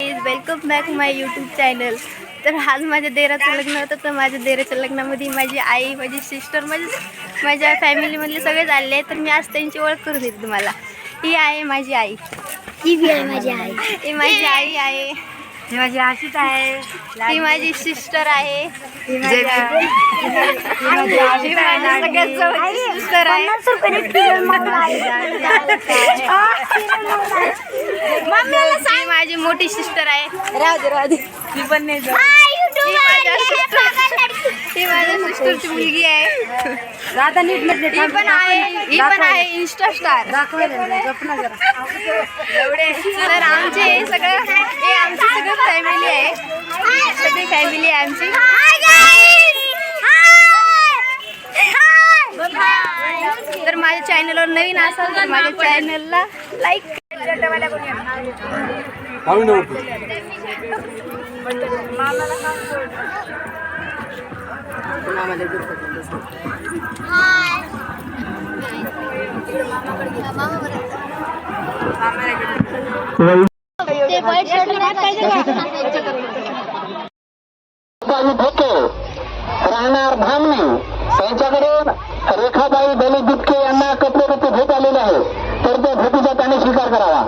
Welcome back my YouTube channel तर आज माझ्या देराचं लग्न होतं तर माझ्या देराच्या लग्नामध्ये माझी आई माझी सिस्टर माझी माझ्या फॅमिलीमधले सगळेच आले आहेत तर मी आज त्यांची ओळख करून देते तुम्हाला. ही आहे माझी आई. ही बी आहे माझी आई. ही माझी आई आहे. ही माझी आशिष आहे. ही माझी सिस्टर आहे. ही माझी ही सगळ्यात जवळची सिस्टर आहे. ही माझी मोठी सिस्टर आहे. ती पण नाही ही माझ्या sister- ही माझ्या सिस्टरची मुलगी आहे. राधा नीट ही पण आहे ही पण आहे इन्स्टा स्टार एवढे. तर आमचे हे सगळं हे आमची सगळं फॅमिली आहे. सगळी फॅमिली आहे आमची. तर माझ्या चॅनलवर नवीन असाल तर माझ्या चॅनलला लाईक काही ठोके राहणार धामणे त्यांच्याकडे रेखाबाई दलित दुपके यांना कपडेपट्टी भेट आलेली आहे तर त्या भेटीचा त्याने स्वीकार करावा.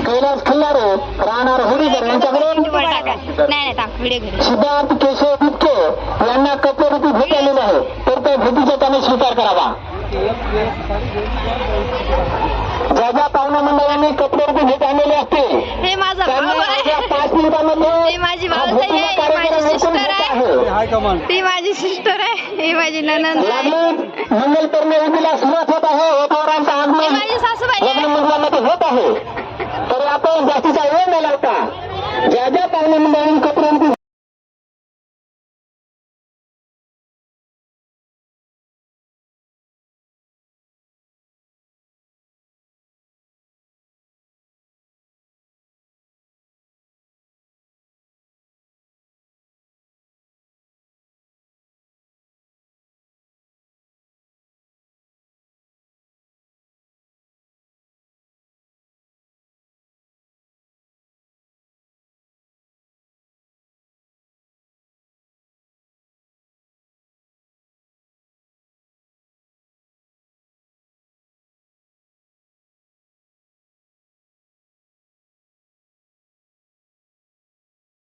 कैलास खिल्लारे राहणार होडीकर यांच्याकडे नाही नाही थांब व्हिडिओ घे. सिद्धार्थ केशव दुपके यांना कपडेपट्टी भेट आलेली आहे. तर त्या भेटीचा त्याने स्वीकार करावा. ज्या ज्या पाहुण्या मंडळांनी भेट आणलेली असते हे माझा त्यांनी भाऊ अवघ्या आहे पाच मिनिटांमध्ये ही माझी ती सिस्टर आहे ही माझी ननंद मंगल पेरणी सुरुवात होत आहे होतावरांचं ही आगमन माझी सासूबाई लग्न आहे मंडळामध्ये होत आहे तर आपण जास्तीचा वेळ न लावता ज्या ज्या पाहुणे मंडळांनी कपड्यांची